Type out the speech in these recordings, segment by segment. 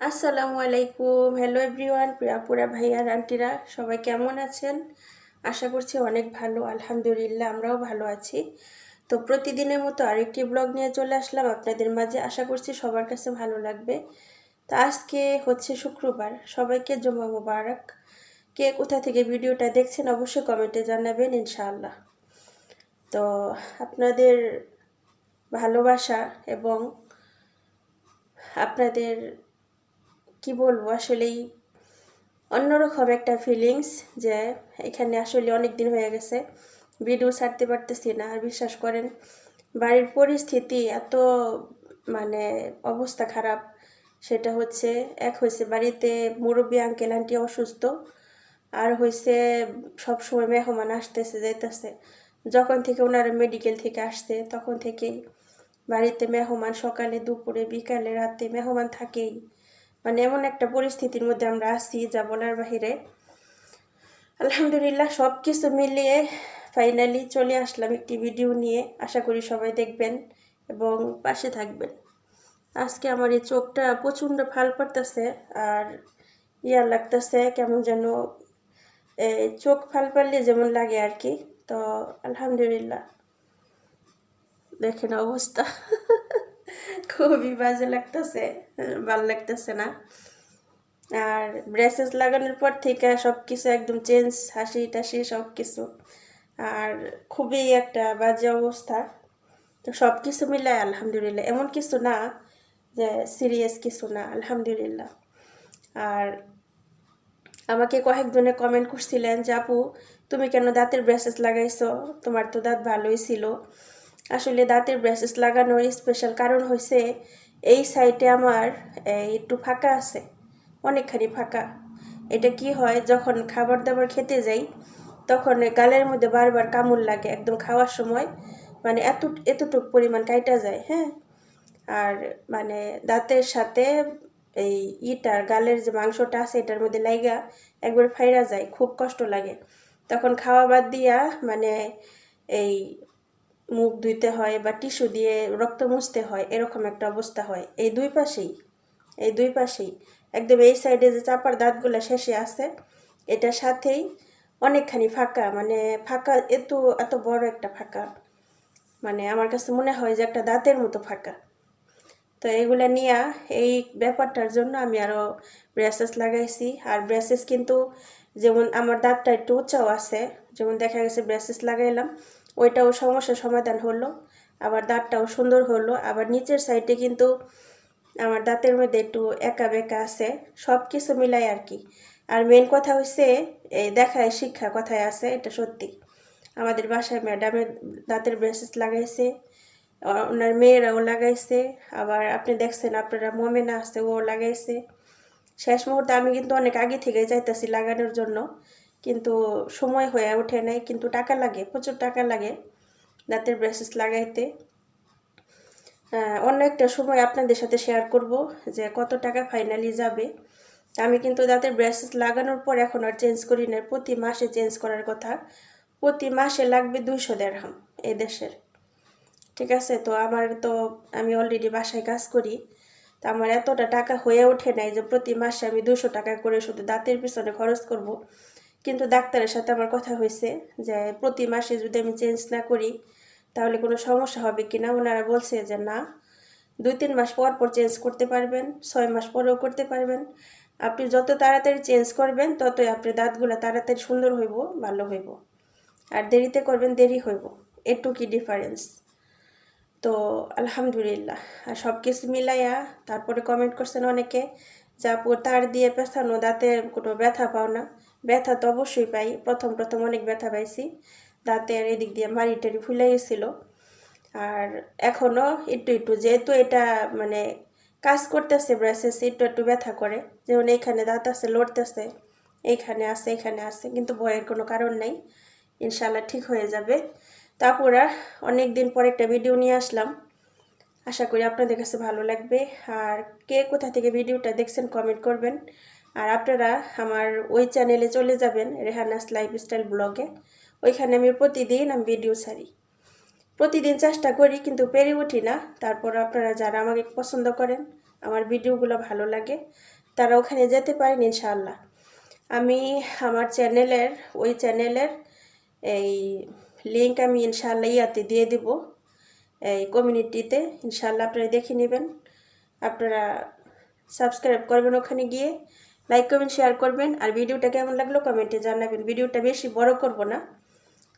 আসসালামু আলাইকুম। Hello everyone প্রিয়াপুরা ভাইয়ার আন্টিরা, সবাই কেমন আছেন? আশা করছি অনেক ভালো, আলহামদুলিল্লাহ আমরাও ভালো আছি। তো প্রতিদিনের মতো আরেকটি ব্লগ নিয়ে চলে আসলাম। আপনাদের মাঝে আশা করছি সবার কাছে ভালো লাগবে। তো আজকে হচ্ছে শুক্রবার। সবাইকে জমা মোবারক। কে কোথা থেকে ভিডিওটা দেখছেন অবশ্যই কমেন্টে জানাবেন ইনশাআল্লাহ। তো আপনাদের ভালোবাসা এবং আপনাদের কি বলব? আসলেই অন্যরকম একটা ফিলিংস যে এখানে আসলে অনেক দিন হয়ে গেছে। ভিডিও ছাড়তে পারতেছি না। আর বিশ্বাস করেন, বাড়ির পরিস্থিতি এত মানে অবস্থা খারাপ, সেটা হচ্ছে এক হয়েছে বাড়িতে মুরব্বী আঙ্কেল আন্টি অসুস্থ, আর হয়েছে সবসময় মেহমান আসতেছে, যাইতেছে। যখন থেকে ওনারা মেডিকেল থেকে আসছে, তখন থেকেই বাড়িতে মেহমান সকালে, দুপুরে, বিকালে, রাতে মেহমান থাকেই। মানে এমন একটা পরিস্থিতির মধ্যে আমরা আছি যা বলার বাহিরে। আলহামদুলিল্লাহ সব কিছু মিলিয়ে ফাইনালি চলে আসলাম একটি ভিডিও নিয়ে। আশা করি সবাই দেখবেন এবং পাশে থাকবেন। আজকে আমার এই চোখটা প্রচণ্ড ফাল পড়তেছে আর ইয়ার লাগতেছে কেমন যেন চোখ ফাল পারলে যেমন লাগে আর কি। তো আলহামদুলিল্লাহ। দেখেন অবস্থা। খুবই বাজে লাগতেছে ভালো লাগতেছে না। আর ব্রেসেস লাগানোর পর থেকে সব কিছু একদম চেঞ্জ হাসি টাসি সব কিছু আর খুবই একটা বাজে অবস্থা। তো সব কিছু মিলায় আলহামদুলিল্লাহ। এমন কিছু না যে সিরিয়াস কিছু না, আলহামদুলিল্লাহ। আর আমাকে কয়েকজনে কমেন্ট করছিলেন যে, আপু, তুমি কেন দাঁতের ব্রেসেস লাগাইছো? তোমার তো দাঁত ভালোই ছিল। আসলে দাঁতের ব্রেসেস লাগানোর স্পেশাল কারণ হয়েছে এই সাইডে আমার একটু ফাঁকা আছে, অনেকখানি ফাঁকা। এটা কি হয়, যখন খাবার দাবার খেতে যাই, তখন গালের মধ্যে বারবার কামড় লাগে একদম খাওয়ার সময়। মানে এত, এতটুক পরিমাণ কাইটা যায় হ্যাঁ? আর মানে দাঁতের সাথে এই ইটার গালের যে মাংসটা আছে, এটার মধ্যে লাইগা একবার ফাইরা যায়, খুব কষ্ট লাগে। তখন খাওয়া বাদ দিয়া মানে এই মুখ ধুইতে হয় বা টিস্যু দিয়ে রক্ত মুছতে হয়, এরকম একটা অবস্থা হয়। এই দুই পাশেই, এই দুই পাশেই। একদম এই সাইডে যে চাপার দাঁতগুলো শেষে আছে, এটার সাথেই অনেকখানি ফাঁকা। মানে ফাঁকা এত এত বড় একটা ফাঁকা। মানে আমার কাছে মনে হয় যে একটা দাঁতের মতো ফাঁকা। তো এগুলো নিয়ে এই ব্যাপারটার জন্য আমি আরও ব্রেসেস লাগাইছি। আর ব্রেসেস কিন্তু যেমন আমার দাঁতটা একটু উঁচাও আছে, যেমন দেখা গেছে ব্রেসেস লাগাইলাম ওইটাও সমস্যার সমাধান হলো, আবার দাঁতটাও সুন্দর হলো, আবার নিচের সাইডে কিন্তু আমার দাঁতের মধ্যে একটু একা বেকা আছে সব কিছু মিলাই আর কি। আর মেন কথা হচ্ছে এই দেখায় শিক্ষা কথায় আছে, এটা সত্যি। আমাদের বাসায় ম্যাডামের দাঁতের ব্রেসেস লাগাইছে ওনার মেয়েরাও লাগাইছে, আবার আপনি দেখছেন আপনারা মোমেনা আছে ও লাগাইছে। শেষ মুহূর্তে আমি কিন্তু অনেক আগে থেকে যাইতেছি লাগানোর জন্য কিন্তু সময় হয়ে ওঠে নাই, কিন্তু টাকা লাগে, প্রচুর টাকা লাগে দাঁতের ব্রেসেস লাগাইতে। অন্য একটা সময় আপনাদের সাথে শেয়ার করব যে কত টাকা ফাইনালি যাবে। আমি কিন্তু দাঁতের ব্রেসেস লাগানোর পর এখন আর চেঞ্জ করি না প্রতি মাসে চেঞ্জ করার কথা। প্রতি মাসে লাগবে দুইশো দেড়হাম এ দেশের। ঠিক আছে? তো আমার তো আমি অলরেডি বাসায় কাজ করি, তো আমার এতটা টাকা হয়ে ওঠে নাই যে প্রতি মাসে আমি দুশো টাকা করে শুধু দাঁতের পিছনে খরচ করব। কিন্তু ডাক্তারের সাথে আমার কথা হয়েছে যে প্রতি মাসে যদি আমি চেঞ্জ না করি, তাহলে কোনো সমস্যা হবে কি না ওনারা বলছে যে না, দুই তিন মাস পর পর চেঞ্জ করতে পারবেন, ছয় মাস পরেও করতে পারবেন। আপনি যত তাড়াতাড়ি চেঞ্জ করবেন, ততই আপনার দাঁতগুলো তাড়াতাড়ি সুন্দর হইব, ভালো হইব। আর দেরিতে করবেন, দেরি হইব। এটুকি ডিফারেন্স তো আলহামদুলিল্লাহ। আর সব কিছু মিলাইয়া তারপরে কমেন্ট করছেন অনেকে যা তার দিয়ে পেছানো দাঁতে কোনো ব্যথা পাও না? ব্যথা তো অবশ্যই পাই। প্রথম প্রথম অনেক ব্যথা পাইছি। দাঁতে আর এদিক দিয়ে মারি টারি ফুলে গেছিল। আর এখনও একটু একটু যেহেতু এটা মানে কাজ করতেছে ব্রাসেস একটু একটু ব্যথা করে। যেমন এইখানে দাঁত আছে, লড়তেছে এইখানে আছে, এখানে আছে, কিন্তু ভয়ের কোনো কারণ নেই। ইনশাল্লাহ ঠিক হয়ে যাবে। তারপরে অনেক দিন পর একটা ভিডিও নিয়ে আসলাম। আশা করি আপনাদের কাছে ভালো লাগবে। আর কে কোথা থেকে ভিডিওটা দেখছেন কমেন্ট করবেন। আর আপনারা আমার ওই চ্যানেলে চলে যাবেন, রেহানাস লাইফস্টাইল ব্লগে ওইখানে আমি প্রতিদিন আমি ভিডিও ছাড়ি। প্রতিদিন চেষ্টা করি, কিন্তু পেরে উঠি না। তারপর আপনারা যারা আমাকে পছন্দ করেন, আমার ভিডিওগুলো ভালো লাগে, তারা ওখানে যেতে পারেন ইনশাআল্লাহ। আমি আমার চ্যানেলের ওই চ্যানেলের এই লিঙ্ক আমি ইনশাআল্লাহ ইয়াতে দিয়ে দিব, এই কমিউনিটিতে ইনশাআল্লাহ আপনারা দেখে নেবেন। আপনারা সাবস্ক্রাইব করবেন ওখানে গিয়ে। লাইক করবেন শেয়ার করবেন। আর ভিডিওটা কেমন লাগল কমেন্টে জানাবেন। ভিডিওটা বেশি বড় করব না।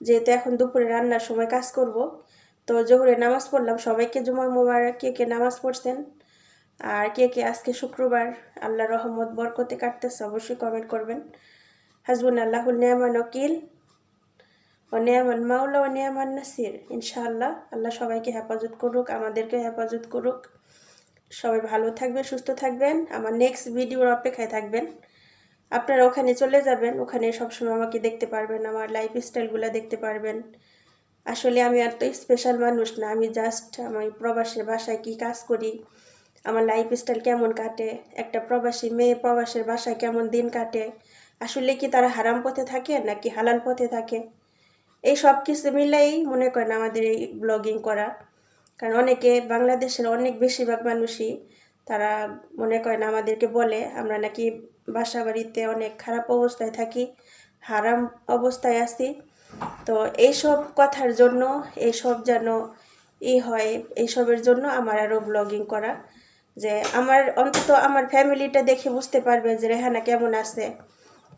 যেহেতু এখন দুপুরে রান্নার সময় কাজ করব। তো জোহরে নামাজ পড়লাম। সবাইকে জুমা মুবারক। কে কে নামাজ পড়ছেন? আর কে কে আজকে শুক্রবার? আল্লাহ রহমত, বরকতে কাটতেছে, অবশ্যই কমেন্ট করবেন। হাসবুন আল্লাহুল নিয়ামান ওকিল ও নিয়ামান মাওলা ও নিয়ামান নাসির। ইনশাআল্লাহ, আল্লাহ সবাইকে হেফাজত করুক, আমাদেরকে হেফাজত করুক। সবাই ভালো থাকবেন, সুস্থ থাকবেন। আমার নেক্সট ভিডিওর অপেক্ষায় থাকবেন। আপনারা ওখানে চলে যাবেন। ওখানে সবসময় আমাকে দেখতে পারবেন, আমার লাইফ স্টাইলগুলো দেখতে পারবেন। আসলে আমি আর তো স্পেশাল মানুষ না, আমি জাস্ট আমি প্রবাসের বাসায় কি কাজ করি, আমার লাইফ স্টাইল কেমন কাটে, একটা প্রবাসী মেয়ে প্রবাসের বাসায় কেমন দিন কাটে, আসলে কি তারা হারাম পথে থাকে নাকি হালাল পথে থাকে? এই সব কিছু মিলেই মনে করেন আমাদের এই ব্লগিং করা। কারণ অনেকে বাংলাদেশের অনেক বেশিরভাগ মানুষই তারা মনে করেন আমাদেরকে বলে, আমরা নাকি বাসা বাড়িতে অনেক খারাপ অবস্থায় থাকি, হারাম অবস্থায় আছি। তো এইসব কথার জন্য, এইসব যেন ই হয়, এইসবের জন্য আমার আরও ব্লগিং করা। যে আমার অন্তত আমার ফ্যামিলিটা দেখে বুঝতে পারবে যে রেহানা কেমন আছে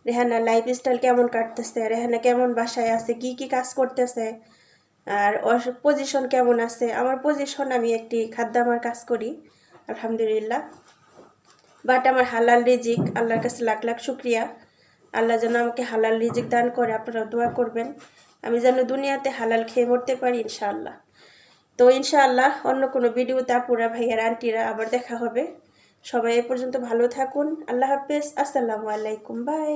রেহানা লাইফ স্টাইল কেমন কাটতেছে, রেহানা কেমন বাসায় আছে, কি কি কাজ করতেছে। আর পজিশন কেমন আছে? আমার পজিশন আমি একটি খাদ্যামার কাজ করি, আলহামদুলিল্লাহ। বাট আমার হালাল রিজিক, আল্লাহর কাছে লাখ লাখ শুক্রিয়া। আল্লাহ যেন আমাকে হালাল রিজিক দান করে, আপনারা দোয়া করবেন। আমি যেন দুনিয়াতে হালাল খেয়ে মরতে পারি, ইনশাআল্লাহ। তো ইনশাআল্লাহ, অন্য কোনো ভিডিওতে আপুরা, ভাইয়ার, আন্টিরা আবার দেখা হবে। সবাই এ পর্যন্ত ভালো থাকুন। আল্লাহ হাফেজ। আসসালামু আলাইকুম। বাই